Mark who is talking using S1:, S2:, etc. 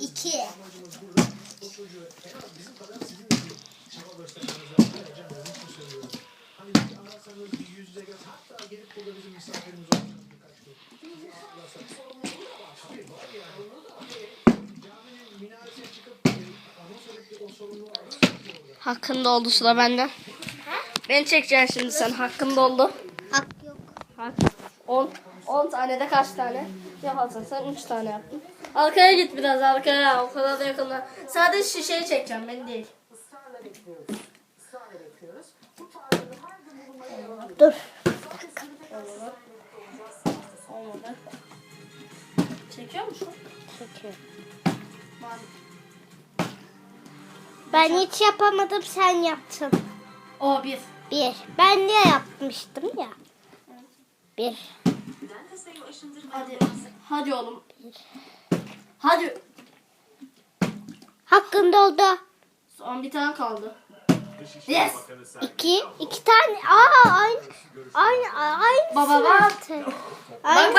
S1: İki.
S2: Hakkında oldu sıra benden. Beni çekeceksin şimdi sen. Hakkında oldu.
S1: Hak yok.
S2: Hak. 10 10 tane de kaç tane? Yaparsın sen 3 tane yaptın. Arkaya git biraz arkaya. O kadar da yakında. Sadece şişeyi çekeceğim ben değil.
S1: Dur.
S2: Olmadı. Çekiyor musun?
S1: Ben hiç yapamadım sen yaptın.
S2: O bir.
S1: Bir. Ben de yapmıştım ya. Bir.
S2: Hadi. Hadi oğlum. Hadi.
S1: Hakkında oldu.
S2: Son bir tane kaldı. Yes.
S1: İki. iki tane. Aa aynı. Aynı. Aynı.
S2: Baba bak.
S1: Aynı.